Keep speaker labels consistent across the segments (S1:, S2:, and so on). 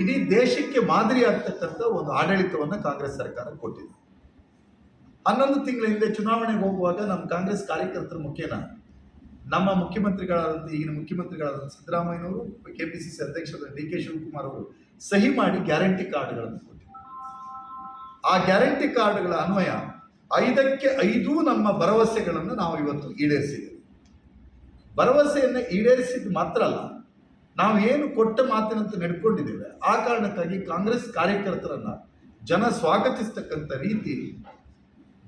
S1: ಇಡೀ ದೇಶಕ್ಕೆ ಮಾದರಿ ಆಗ್ತಕ್ಕಂಥ ಒಂದು ಆಡಳಿತವನ್ನು ಕಾಂಗ್ರೆಸ್ ಸರ್ಕಾರ ಕೊಟ್ಟಿದೆ. ಹನ್ನೊಂದು ತಿಂಗಳ ಹಿಂದೆ ಚುನಾವಣೆಗೆ ಹೋಗುವಾಗ ನಮ್ಮ ಕಾಂಗ್ರೆಸ್ ಕಾರ್ಯಕರ್ತರ ಮುಖೇನ, ನಮ್ಮ ಮುಖ್ಯಮಂತ್ರಿಗಳಾದಂಥ, ಈಗಿನ ಮುಖ್ಯಮಂತ್ರಿಗಳಾದಂಥ ಸಿದ್ದರಾಮಯ್ಯನವರು ಕೆ ಪಿ ಸಿ ಸಿ ಅಧ್ಯಕ್ಷರಾದ ಡಿ ಕೆ ಶಿವಕುಮಾರ್ ಅವರು ಸಹಿ ಮಾಡಿ ಗ್ಯಾರಂಟಿ ಕಾರ್ಡ್ಗಳನ್ನು ಕೊಟ್ಟಿದ್ದರು. ಆ ಗ್ಯಾರಂಟಿ ಕಾರ್ಡ್ಗಳ ಅನ್ವಯ ಐದಕ್ಕೆ ಐದು ನಮ್ಮ ಭರವಸೆಗಳನ್ನು ನಾವು ಇವತ್ತು ಈಡೇರಿಸಿದ್ದೇವೆ. ಭರವಸೆಯನ್ನು ಈಡೇರಿಸಿದ್ದು ಮಾತ್ರ ಅಲ್ಲ ನಾವು ಏನು ಕೊಟ್ಟ ಮಾತಿನಂತೆ ನಡ್ಕೊಂಡಿದ್ದೇವೆ, ಆ ಕಾರಣಕ್ಕಾಗಿ ಕಾಂಗ್ರೆಸ್ ಕಾರ್ಯಕರ್ತರನ್ನ ಜನ ಸ್ವಾಗತಿಸ್ತಕ್ಕಂಥ ರೀತಿ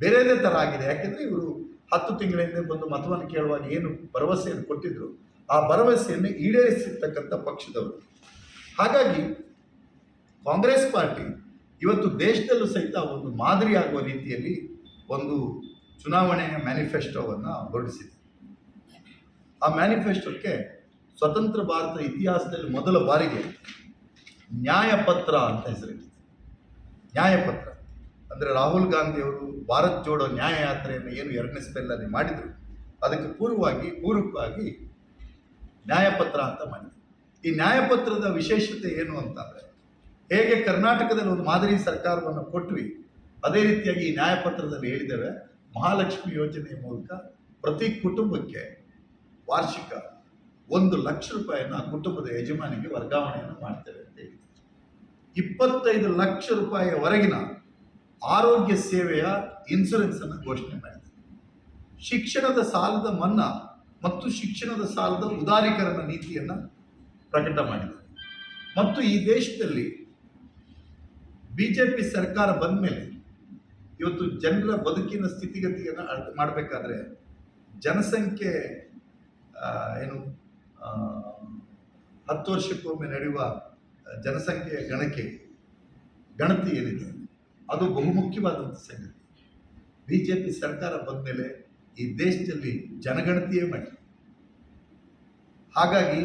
S1: ಬೇರೆದೇ ಥರ ಆಗಿದೆ. ಯಾಕೆಂದರೆ ಇವರು ಹತ್ತು ತಿಂಗಳ ಹಿಂದೆ ಬಂದು ಮತವನ್ನು ಕೇಳುವಾಗ ಏನು ಭರವಸೆಯನ್ನು ಕೊಟ್ಟಿದ್ರು, ಆ ಭರವಸೆಯನ್ನು ಈಡೇರಿಸಿರ್ತಕ್ಕಂಥ ಪಕ್ಷದವರು. ಹಾಗಾಗಿ ಕಾಂಗ್ರೆಸ್ ಪಾರ್ಟಿ ಇವತ್ತು ದೇಶದಲ್ಲೂ ಸಹಿತ ಒಂದು ಮಾದರಿಯಾಗುವ ರೀತಿಯಲ್ಲಿ ಒಂದು ಚುನಾವಣೆಯ ಮ್ಯಾನಿಫೆಸ್ಟೋವನ್ನು ಹೊರಡಿಸಿದೆ. ಆ ಮ್ಯಾನಿಫೆಸ್ಟೋಕ್ಕೆ ಸ್ವತಂತ್ರ ಭಾರತ ಇತಿಹಾಸದಲ್ಲಿ ಮೊದಲ ಬಾರಿಗೆ ನ್ಯಾಯಪತ್ರ ಅಂತ ಹೆಸರಿಟ್ಟಿದೆ ನ್ಯಾಯಪತ್ರ. ಅಂದರೆ ರಾಹುಲ್ ಗಾಂಧಿ ಅವರು ಭಾರತ್ ಜೋಡೋ ನ್ಯಾಯ ಯಾತ್ರೆಯನ್ನು ಏನು ಎರಡನೇ ಸ್ಪೆಲ್ಲಲ್ಲಿ ಮಾಡಿದರು, ಅದಕ್ಕೆ ಪೂರ್ವವಾಗಿ ಪೂರ್ವಕವಾಗಿ ನ್ಯಾಯಪತ್ರ ಅಂತ ಮಾಡಿದರು. ಈ ನ್ಯಾಯಪತ್ರದ ವಿಶೇಷತೆ ಏನು ಅಂತಂದರೆ, ಹೇಗೆ ಕರ್ನಾಟಕದಲ್ಲಿ ಒಂದು ಮಾದರಿ ಸರ್ಕಾರವನ್ನು ಕೊಟ್ವಿ, ಅದೇ ರೀತಿಯಾಗಿ ಈ ನ್ಯಾಯಪತ್ರದಲ್ಲಿ ಹೇಳಿದ್ದೇವೆ, ಮಹಾಲಕ್ಷ್ಮಿ ಯೋಜನೆಯ ಮೂಲಕ ಪ್ರತಿ ಕುಟುಂಬಕ್ಕೆ ವಾರ್ಷಿಕ ಒಂದು ಲಕ್ಷ ರೂಪಾಯಿಯನ್ನು ಕುಟುಂಬದ ಯಜಮಾನಿಗೆ ವರ್ಗಾವಣೆಯನ್ನು ಮಾಡ್ತೇವೆ ಅಂತ ಹೇಳಿ ಇಪ್ಪತ್ತೈದು ಲಕ್ಷ ರೂಪಾಯಿಯವರೆಗಿನ ಆರೋಗ್ಯ ಸೇವೆಯ ಇನ್ಸೂರೆನ್ಸ್ ಅನ್ನು ಘೋಷಣೆ ಮಾಡಿದೆ ಶಿಕ್ಷಣದ ಸಾಲದ ಮನ್ನಾ ಮತ್ತು ಶಿಕ್ಷಣದ ಸಾಲದ ಉದಾರೀಕರಣ ನೀತಿಯನ್ನು ಪ್ರಕಟ ಮಾಡಿದೆ ಮತ್ತು ಈ ದೇಶದಲ್ಲಿ ಬಿ ಜೆ ಪಿ ಸರ್ಕಾರ ಬಂದ ಮೇಲೆ ಇವತ್ತು ಜನರ ಬದುಕಿನ ಸ್ಥಿತಿಗತಿಯನ್ನು ಮಾಡಬೇಕಾದ್ರೆ ಜನಸಂಖ್ಯೆ ಏನು ಹತ್ತು ವರ್ಷಕ್ಕೊಮ್ಮೆ ನಡೆಯುವ ಜನಸಂಖ್ಯೆಯ ಗಣಕೆ ಗಣತಿ ಏನಿದೆ, ಅದು ಬಹುಮುಖ್ಯವಾದಂಥ ಸಂಗತಿ. ಬಿ ಜೆ ಪಿ ಸರ್ಕಾರ ಬಂದ ಮೇಲೆ ಈ ದೇಶದಲ್ಲಿ ಜನಗಣತಿಯೇ ಮಾಡಿ. ಹಾಗಾಗಿ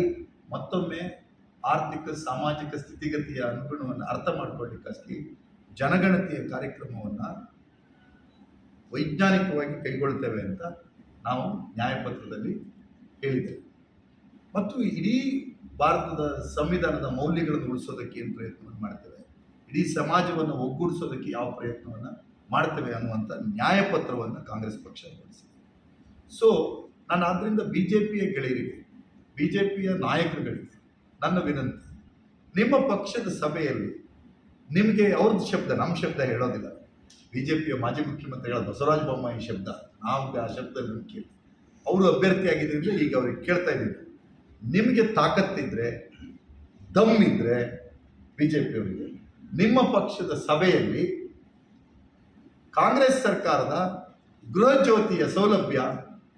S1: ಮತ್ತೊಮ್ಮೆ ಆರ್ಥಿಕ, ಸಾಮಾಜಿಕ ಸ್ಥಿತಿಗತಿಯ ಅನುಗುಣವನ್ನು ಅರ್ಥ ಮಾಡಿಕೊಳ್ಳಿಕ್ಕಾಗಿ ಜನಗಣತಿಯ ಕಾರ್ಯಕ್ರಮವನ್ನು ವೈಜ್ಞಾನಿಕವಾಗಿ ಕೈಗೊಳ್ತೇವೆ ಅಂತ ನಾವು ನ್ಯಾಯಪತ್ರದಲ್ಲಿ ಹೇಳಿದ್ದೇವೆ. ಮತ್ತು ಇಡೀ ಭಾರತದ ಸಂವಿಧಾನದ ಮೌಲ್ಯಗಳನ್ನು ಉಳಿಸೋದಕ್ಕೆ ಏನು ಪ್ರಯತ್ನವನ್ನು ಮಾಡ್ತೇವೆ? ಇಡೀ ಸಮಾಜವನ್ನು ಒಗ್ಗೂಡಿಸೋದಕ್ಕೆ ಯಾವ ಪ್ರಯತ್ನವನ್ನು ಮಾಡ್ತೇವೆ ಅನ್ನುವಂಥ ನ್ಯಾಯಪತ್ರವನ್ನು ಕಾಂಗ್ರೆಸ್ ಪಕ್ಷ ಹೊರಡಿಸಿದೆ. ಸೊ ನಾನು ಆದ್ದರಿಂದ ಬಿ ಜೆ ಪಿಯ ಗೆಳೆಯರಿಗೆ ಬಿ ಜೆ ಪಿಯ ನಾಯಕರುಗಳಿಗೆ ನನ್ನ ವಿನಂತಿ, ನಿಮ್ಮ ಪಕ್ಷದ ಸಭೆಯಲ್ಲಿ ನಿಮಗೆ ಅವ್ರದ್ದು ಶಬ್ದ, ನಮ್ಮ ಶಬ್ದ ಹೇಳೋದಿಲ್ಲ. ಬಿ ಜೆ ಪಿಯ ಮಾಜಿ ಮುಖ್ಯಮಂತ್ರಿಗಳ ಬಸವರಾಜ ಬೊಮ್ಮಾಯಿ ಶಬ್ದ, ನಾವು ಆ ಶಬ್ದದಲ್ಲಿ ಕೇಳಿ ಅವರು ಅಭ್ಯರ್ಥಿಯಾಗಿದ್ದರಿಂದ ಈಗ ಅವ್ರಿಗೆ ಕೇಳ್ತಾ ಇದ್ದೀವಿ. ನಿಮಗೆ ತಾಕತ್ತಿದ್ರೆ, ದಮ್ ಇದ್ರೆ ಬಿ ಜೆ ಪಿಯವರಿಗೆ ನಿಮ್ಮ ಪಕ್ಷದ ಸಭೆಯಲ್ಲಿ ಕಾಂಗ್ರೆಸ್ ಸರ್ಕಾರದ ಗೃಹ ಜ್ಯೋತಿಯ ಸೌಲಭ್ಯ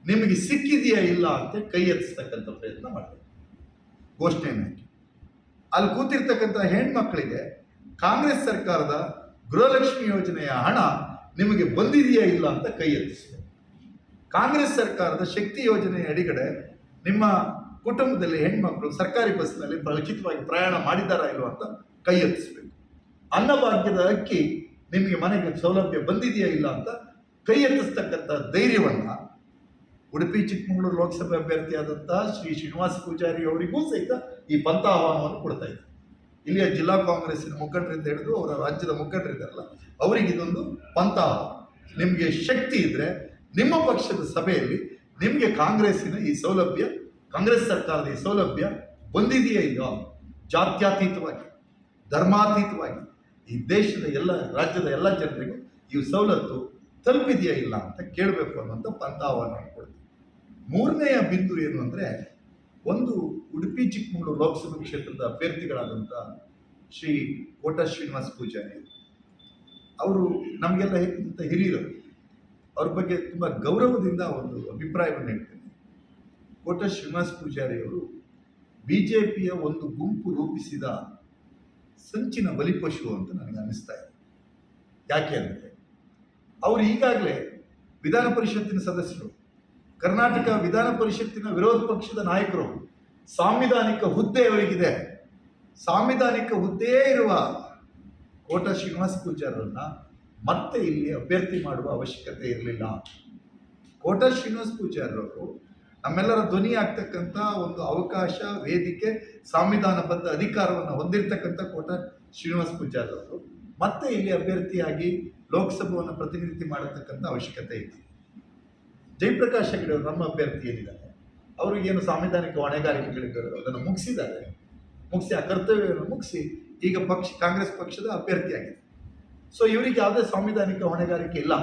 S1: ನಿಮಗೆ ಸಿಕ್ಕಿದೆಯಾ ಇಲ್ಲ ಅಂತ ಕೈ ಎತ್ತಿಸ್ತಕ್ಕಂಥ ಪ್ರಯತ್ನ ಮಾಡಬೇಕು. ಘೋಷಣೆಯನ್ನು ಹಾಕಿ. ಅಲ್ಲಿ ಕೂತಿರ್ತಕ್ಕಂಥ ಹೆಣ್ಮಕ್ಕಳಿಗೆ ಕಾಂಗ್ರೆಸ್ ಸರ್ಕಾರದ ಗೃಹಲಕ್ಷ್ಮಿ ಯೋಜನೆಯ ಹಣ ನಿಮಗೆ ಬಂದಿದೆಯಾ ಇಲ್ಲ ಅಂತ ಕೈ ಎತ್ತಿಸಬೇಕು. ಕಾಂಗ್ರೆಸ್ ಸರ್ಕಾರದ ಶಕ್ತಿ ಯೋಜನೆಯ ಅಡಿಗಡೆ ನಿಮ್ಮ ಕುಟುಂಬದಲ್ಲಿ ಹೆಣ್ಮಕ್ಳು ಸರ್ಕಾರಿ ಬಸ್ನಲ್ಲಿ ಉಚಿತವಾಗಿ ಪ್ರಯಾಣ ಮಾಡಿದ್ದಾರಾ ಇಲ್ವ ಅಂತ ಕೈ ಎತ್ತಿಸ್ಬೇಕು. ಅನ್ನಭಾಗ್ಯದ ಅಕ್ಕಿ ನಿಮಗೆ ಮನೆಗೆ ಸೌಲಭ್ಯ ಬಂದಿದೆಯಾ ಇಲ್ಲ ಅಂತ ಕೈ ಎತ್ತಿಸ್ತಕ್ಕಂಥ ಧೈರ್ಯವನ್ನು ಉಡುಪಿ, ಚಿಕ್ಕಮಗಳೂರು ಲೋಕಸಭೆ ಅಭ್ಯರ್ಥಿಯಾದಂತಹ ಶ್ರೀ ಶ್ರೀನಿವಾಸ ಪೂಜಾರಿ ಅವರಿಗೂ ಸಹಿತ ಈ ಪಂಥ ಆಹ್ವಾನವನ್ನು ಕೊಡ್ತಾ ಇದೆ ಇಲ್ಲಿಯ ಜಿಲ್ಲಾ ಕಾಂಗ್ರೆಸ್ಸಿನ ಮುಖಂಡರಿಂದ ಹಿಡಿದು ಅವರ ರಾಜ್ಯದ ಮುಖಂಡರಿದ್ದಾರಲ್ಲ ಅವರಿಗೆ ಇದೊಂದು ಪಂಥ ನಿಮಗೆ ಶಕ್ತಿ ಇದ್ದರೆ ನಿಮ್ಮ ಪಕ್ಷದ ಸಭೆಯಲ್ಲಿ ನಿಮಗೆ ಕಾಂಗ್ರೆಸ್ಸಿನ ಈ ಸೌಲಭ್ಯ ಕಾಂಗ್ರೆಸ್ ಸರ್ಕಾರದ ಈ ಸೌಲಭ್ಯ ಬಂದಿದೆಯೇ ಇಲ್ಲ ಜಾತ್ಯಾತೀತವಾಗಿ, ಧರ್ಮಾತೀತವಾಗಿ ಈ ದೇಶದ ಎಲ್ಲ ರಾಜ್ಯದ ಎಲ್ಲ ಜನರಿಗೂ ಈ ಸವಲತ್ತು ತಲುಪಿದೆಯಾ ಇಲ್ಲ ಅಂತ ಕೇಳಬೇಕು ಅನ್ನುವಂಥ ಪಂಥವನ್ನು ಕೊಡ್ತೀವಿ ಮೂರನೆಯ ಬಿಂದು ಏನು ಅಂದರೆ, ಒಂದು ಉಡುಪಿ ಚಿಕ್ಕಮಗಳೂರು ಲೋಕಸಭಾ ಕ್ಷೇತ್ರದ ಅಭ್ಯರ್ಥಿಗಳಾದಂಥ ಶ್ರೀ ಕೋಟ ಶ್ರೀನಿವಾಸ ಪೂಜಾರಿ ಅವರು. ನಮಗೆಲ್ಲ ಅಂತ ಹಿರಿಯರು, ಅವ್ರ ಬಗ್ಗೆ ತುಂಬ ಗೌರವದಿಂದ ಒಂದು ಅಭಿಪ್ರಾಯವನ್ನು ಹೇಳ್ತೇನೆ. ಕೋಟ ಶ್ರೀನಿವಾಸ ಪೂಜಾರಿ ಅವರು ಬಿ ಜೆ ಪಿಯ ಒಂದು ಗುಂಪು ರೂಪಿಸಿದ ಸಂಚಿನ ಬಲಿಪಶು ಅಂತ ನನಗೆ ಅನ್ನಿಸ್ತಾ ಇದೆ. ಯಾಕೆ ಅಂದರೆ ಅವರು ಈಗಾಗಲೇ ವಿಧಾನ ಪರಿಷತ್ತಿನ ಸದಸ್ಯರು, ಕರ್ನಾಟಕ ವಿಧಾನ ಪರಿಷತ್ತಿನ ವಿರೋಧ ಪಕ್ಷದ ನಾಯಕರು, ಸಾಂವಿಧಾನಿಕ ಹುದ್ದೆ ಅವರಿಗಿದೆ. ಸಾಂವಿಧಾನಿಕ ಹುದ್ದೆಯೇ ಇರುವ ಕೋಟ ಶ್ರೀನಿವಾಸ ಪೂಜಾರರನ್ನ ಮತ್ತೆ ಇಲ್ಲಿ ಅಭ್ಯರ್ಥಿ ಮಾಡುವ ಅವಶ್ಯಕತೆ ಇರಲಿಲ್ಲ. ಕೋಟ ಶ್ರೀನಿವಾಸ ಪೂಜಾರರವರು ನಮ್ಮೆಲ್ಲರ ಧ್ವನಿ ಆಗ್ತಕ್ಕಂಥ ಒಂದು ಅವಕಾಶ, ವೇದಿಕೆ, ಸಂವಿಧಾನಬದ್ಧ ಅಧಿಕಾರವನ್ನು ಹೊಂದಿರತಕ್ಕಂಥ ಕೋಟ ಶ್ರೀನಿವಾಸ ಪೂಜಾರಿ ಅವರು. ಮತ್ತೆ ಇಲ್ಲಿ ಅಭ್ಯರ್ಥಿಯಾಗಿ ಲೋಕಸಭೆಯನ್ನು ಪ್ರತಿನಿಧಿ ಮಾಡತಕ್ಕಂಥ ಅವಶ್ಯಕತೆ ಇದೆ. ಜಯಪ್ರಕಾಶ್ ಹೆಗಡೆ ಅವರು ನಮ್ಮ ಅಭ್ಯರ್ಥಿ ಏನಿದ್ದಾರೆ? ಅವರಿಗೇನು ಸಾಂವಿಧಾನಿಕ ಹೊಣೆಗಾರಿಕೆಗಳಿದ್ದಾರೆ ಅದನ್ನು ಮುಗಿಸಿದ್ದಾರೆ. ಮುಗಿಸಿ ಆ ಕರ್ತವ್ಯವನ್ನು ಮುಗಿಸಿ ಈಗ ಪಕ್ಷ, ಕಾಂಗ್ರೆಸ್ ಪಕ್ಷದ ಅಭ್ಯರ್ಥಿಯಾಗಿದೆ. ಸೊ ಇವರಿಗೆ ಯಾವುದೇ ಸಾಂವಿಧಾನಿಕ ಹೊಣೆಗಾರಿಕೆ ಇಲ್ಲ.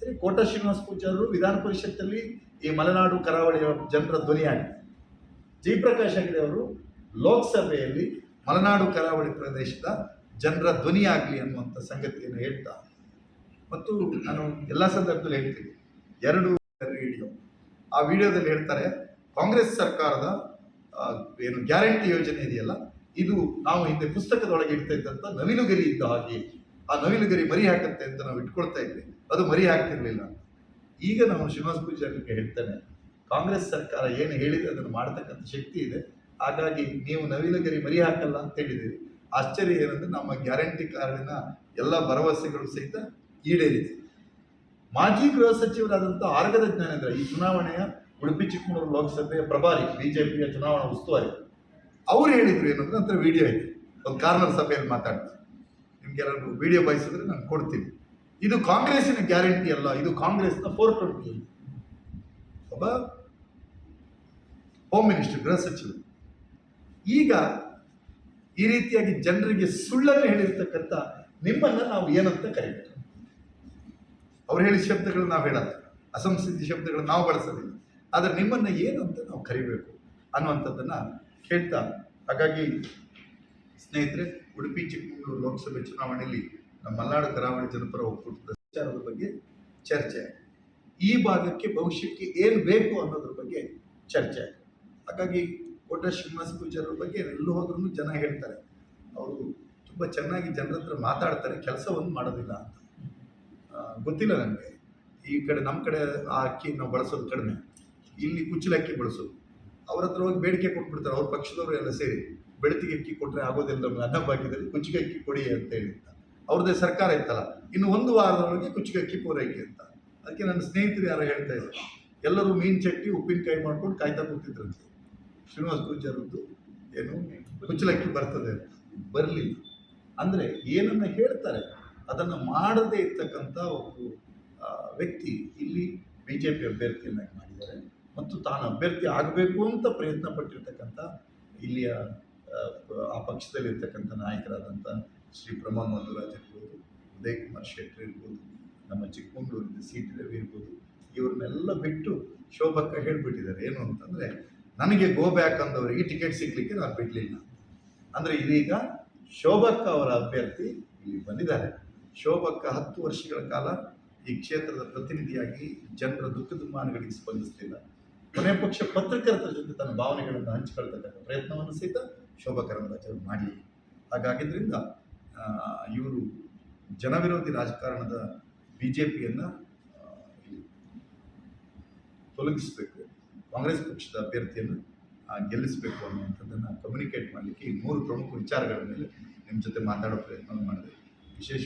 S1: ಸರಿ, ಕೋಟ ಶ್ರೀನಿವಾಸ ಪೂಜಾರರು ವಿಧಾನ ಪರಿಷತ್ತಲ್ಲಿ ಈ ಮಲೆನಾಡು ಕರಾವಳಿಯ ಜನರ ಧ್ವನಿಯಾಗಿದೆ. ಜಯಪ್ರಕಾಶ್ ಹೆಗಡೆ ಅವರು ಲೋಕಸಭೆಯಲ್ಲಿ ಮಲೆನಾಡು ಕರಾವಳಿ ಪ್ರದೇಶದ ಜನರ ಧ್ವನಿಯಾಗಲಿ ಅನ್ನುವಂಥ ಸಂಗತಿಯನ್ನು ಹೇಳ್ತಾ ಮತ್ತು ನಾನು ಎಲ್ಲ ಸಂದರ್ಭದಲ್ಲಿ ಹೇಳ್ತೀನಿ. ಎರಡು ವಿಡಿಯೋ ಆ ವಿಡಿಯೋದಲ್ಲಿ ಹೇಳ್ತಾರೆ, ಕಾಂಗ್ರೆಸ್ ಸರ್ಕಾರದ ಏನು ಗ್ಯಾರಂಟಿ ಯೋಜನೆ ಇದೆಯಲ್ಲ, ಇದು ನಾವು ಹಿಂದೆ ಪುಸ್ತಕದೊಳಗೆ ಇಡ್ತಾ ಇದ್ದಂಥ ನವಿಲುಗರಿ ಇದ್ದ ಹಾಗೆ, ಆ ನವಿಲುಗರಿ ಮರಿ ಹಾಕುತ್ತೆ ಅಂತ ನಾವು ಇಟ್ಕೊಳ್ತಾ ಇದ್ವಿ. ಅದು ಮರಿ ಹಾಕ್ತಿರ್ಲಿಲ್ಲ ಈಗ ನಾವು ಶ್ರೀನಿವಾಸ ಪೂಜಾರಿಗೆ ಹೇಳ್ತಾನೆ, ಕಾಂಗ್ರೆಸ್ ಸರ್ಕಾರ ಏನು ಹೇಳಿದೆ ಅದನ್ನು ಮಾಡತಕ್ಕಂಥ ಶಕ್ತಿ ಇದೆ. ಹಾಗಾಗಿ ನೀವು ನವೀನಗರಿ ಮರಿ ಹಾಕಲ್ಲ ಅಂತ ಹೇಳಿದ್ದೀರಿ. ಆಶ್ಚರ್ಯ ಏನಂದ್ರೆ ನಮ್ಮ ಗ್ಯಾರಂಟಿ ಕಾರ್ಡಿನ ಎಲ್ಲ ಭರವಸೆಗಳು ಸಹಿತ ಈಡೇರಿದೆ. ಮಾಜಿ ಗೃಹ ಸಚಿವರಾದಂಥ ಆರ್ಗದ ಜ್ಞಾನೇಂದ್ರ, ಈ ಚುನಾವಣೆಯ ಉಡುಪಿ ಚಿಕ್ಕಮಗಳೂರು ಲೋಕಸಭೆಯ ಪ್ರಭಾರಿ, ಬಿಜೆಪಿಯ ಚುನಾವಣಾ ಉಸ್ತುವಾರಿ, ಅವ್ರು ಹೇಳಿದ್ರು ಏನಂದ್ರೆ ನಂತರ ವಿಡಿಯೋ ಇದೆ ಒಂದು ಕಾರ್ನರ್ ಸಭೆಯಲ್ಲಿ ಮಾತಾಡ್ತೀನಿ. ನಿಮ್ಗೆ ವಿಡಿಯೋ ಬಯಸಿದ್ರೆ ನಾನು ಕೊಡ್ತೀನಿ. ಇದು ಕಾಂಗ್ರೆಸ್ನ ಗ್ಯಾರಂಟಿ ಅಲ್ಲ, ಇದು ಕಾಂಗ್ರೆಸ್ನ ಫೋರ್ ಟ್ವೆಂಟಿ ಒಬ್ಬ ಹೋಮ್ ಮಿನಿಸ್ಟರ್ ಗೃಹ ಸಚಿವರು ಈಗ ಈ ರೀತಿಯಾಗಿ ಜನರಿಗೆ ಸುಳ್ಳನ್ನು ಹೇಳಿರ್ತಕ್ಕಂಥ ನಿಮ್ಮನ್ನ ನಾವು ಏನಂತ ಕರೀಬೇಕು? ಅವ್ರು ಹೇಳಿದ ಶಬ್ದಗಳು ನಾವು ಹೇಳಲ್ಲ. ಅಸಂಸ್ಕೃತಿ ಶಬ್ದಗಳು ನಾವು ಬಳಸೋದಿಲ್ಲ. ಆದರೆ ನಿಮ್ಮನ್ನ ಏನಂತ ನಾವು ಕರಿಬೇಕು ಅನ್ನುವಂಥದ್ದನ್ನು ಹೇಳ್ತಾ ಹಾಗಾಗಿ ಸ್ನೇಹಿತರೆ, ಉಡುಪಿ ಚಿಕ್ಕಮಗಳೂರು ಲೋಕಸಭೆ ಚುನಾವಣೆಯಲ್ಲಿ ನಮ್ಮ ಮಲೆನಾಡು ಕರಾವಳಿ ಜನಪರ ಒಕ್ಕೂಟದ ವಿಚಾರದ ಬಗ್ಗೆ ಚರ್ಚೆ. ಈ ಭಾಗಕ್ಕೆ ಭವಿಷ್ಯಕ್ಕೆ ಏನು ಬೇಕು ಅನ್ನೋದ್ರ ಬಗ್ಗೆ ಚರ್ಚೆ. ಹಾಗಾಗಿ ಕೋಟ ಶ್ರೀನಿವಾಸ ಪೂಜಾರ ಬಗ್ಗೆ ಎಲ್ಲೂ ಹೋದ್ರೂ ಜನ ಹೇಳ್ತಾರೆ. ಅವರು ತುಂಬ ಚೆನ್ನಾಗಿ ಜನರ ಹತ್ರ ಮಾತಾಡ್ತಾರೆ ಕೆಲಸವನ್ನು ಮಾಡೋದಿಲ್ಲ ಅಂತ. ಗೊತ್ತಿಲ್ಲ ನನಗೆ. ಈ ಕಡೆ ನಮ್ಮ ಕಡೆ ಆ ಅಕ್ಕಿ ನಾವು ಬಳಸೋದು ಕಡಿಮೆ. ಇಲ್ಲಿ ಕುಚ್ಚಲಕ್ಕಿ ಬಳಸೋದು. ಅವ್ರ ಹತ್ರ ಹೋಗಿ ಬೇಡಿಕೆ ಕೊಟ್ಬಿಡ್ತಾರೆ, ಅವ್ರ ಪಕ್ಷದವರು ಎಲ್ಲ ಸೇರಿ. ಬೆಳತಿಗೆ ಅಕ್ಕಿ ಕೊಟ್ಟರೆ ಆಗೋದಿಲ್ಲ, ನಮ್ಗೆ ಅನ್ನ ಭಾಗ್ಯದಲ್ಲಿ ಕುಚ್ಚಿಗೆ ಅಕ್ಕಿ ಕೊಡಿ ಅಂತ. ಹೇಳಿ ಅವ್ರದ್ದೇ ಸರ್ಕಾರ ಇತ್ತಲ್ಲ. ಇನ್ನು ಒಂದು ವಾರದೊಳಗೆ ಕುಚ್ಚಿಗೆ ಅಕ್ಕಿ ಪೂರೈಕೆ ಅಂತ. ಅದಕ್ಕೆ ನನ್ನ ಸ್ನೇಹಿತರು ಯಾರೋ ಹೇಳ್ತಾ ಎಲ್ಲರೂ ಮೀನು ಚಟ್ಟಿ ಉಪ್ಪಿನಕಾಯಿ ಮಾಡ್ಕೊಂಡು ಕಾಯ್ತಾ ಕೂತಿದ್ರಂತೆ. ಶ್ರೀನಿವಾಸ ಪೂಜಾರದ್ದು ಏನು? ಕುಚ್ಚಲಕ್ಕಿ ಬರ್ತದೆ ಅಂತ. ಬರಲಿಲ್ಲ. ಅಂದರೆ ಏನನ್ನು ಹೇಳ್ತಾರೆ? ಅದನ್ನು ಮಾಡದೇ ಇರ್ತಕ್ಕಂಥ ಒಬ್ಬ ವ್ಯಕ್ತಿ ಇಲ್ಲಿ ಬಿ ಜೆ ಪಿ ಅಭ್ಯರ್ಥಿಯನ್ನಾಗಿ ಮಾಡಿದ್ದಾರೆ. ಮತ್ತು ತಾನು ಅಭ್ಯರ್ಥಿ ಆಗಬೇಕು ಅಂತ ಪ್ರಯತ್ನ ಪಟ್ಟಿರ್ತಕ್ಕಂಥ ಇಲ್ಲಿಯ ಆ ಪಕ್ಷದಲ್ಲಿರ್ತಕ್ಕಂಥ ನಾಯಕರಾದಂಥ ಶ್ರೀ ಪ್ರಮಾ ಮಧುರಾಜ್ ಇರ್ಬೋದು, ಉದಯ್ ಕುಮಾರ್ ಶೆಟ್ಟರ್ ಇರ್ಬೋದು, ನಮ್ಮ ಚಿಕ್ಕಮಗಳೂರಿನ ಸಿ ಟಿ ರವಿ ಇರ್ಬೋದು, ಇವ್ರನ್ನೆಲ್ಲ ಬಿಟ್ಟು ಶೋಭಕ್ಕ ಹೇಳಿಬಿಟ್ಟಿದ್ದಾರೆ. ಏನು ಅಂತಂದರೆ, ನನಗೆ ಗೋ ಬ್ಯಾಕ್ ಅಂದವರಿಗೆ ಟಿಕೆಟ್ ಸಿಗಲಿಕ್ಕೆ ನಾನು ಬಿಡಲಿಲ್ಲ. ಅಂದರೆ ಇದೀಗ ಶೋಭಕ್ಕ ಅವರ ಅಭ್ಯರ್ಥಿ ಇಲ್ಲಿ ಬಂದಿದ್ದಾರೆ. ಶೋಭಕ್ಕ ಹತ್ತು ವರ್ಷಗಳ ಕಾಲ ಈ ಕ್ಷೇತ್ರದ ಪ್ರತಿನಿಧಿಯಾಗಿ ಜನರ ದುಃಖ ದುಮ್ಮಾನಗಳಿಗೆ ಸ್ಪಂದಿಸ್ತಿಲ್ಲ ಕೊನೆ ಪಕ್ಷ ಪತ್ರಕರ್ತರ ಜೊತೆ ತನ್ನ ಭಾವನೆಗಳನ್ನು ಹಂಚಿಕೊಳ್ತಕ್ಕಂಥ ಪ್ರಯತ್ನವನ್ನು ಸಹಿತ ಶೋಭಾ ಕರಂದ್ಲಾಜೆ ಅವರು ಮಾಡಲಿ ಹಾಗಾಗಿದ್ದರಿಂದ ಇವರು ಜನವಿರೋಧಿ ರಾಜಕಾರಣದ ಬಿ ಜೆ ಪಿಯನ್ನು ತೊಲಗಿಸಬೇಕು, ಕಾಂಗ್ರೆಸ್ ಪಕ್ಷದ ಅಭ್ಯರ್ಥಿಯನ್ನು ಗೆಲ್ಲಿಸಬೇಕು ಅನ್ನುವಂಥದ್ದನ್ನು ಕಮ್ಯುನಿಕೇಟ್ ಮಾಡಲಿಕ್ಕೆ ಈ ಮೂರು ಪ್ರಮುಖ ವಿಚಾರಗಳ ಮೇಲೆ ನಿಮ್ಮ ಜೊತೆ ಮಾತಾಡೋ ಪ್ರಯತ್ನ ಮಾಡಿದೆ. ವಿಶೇಷ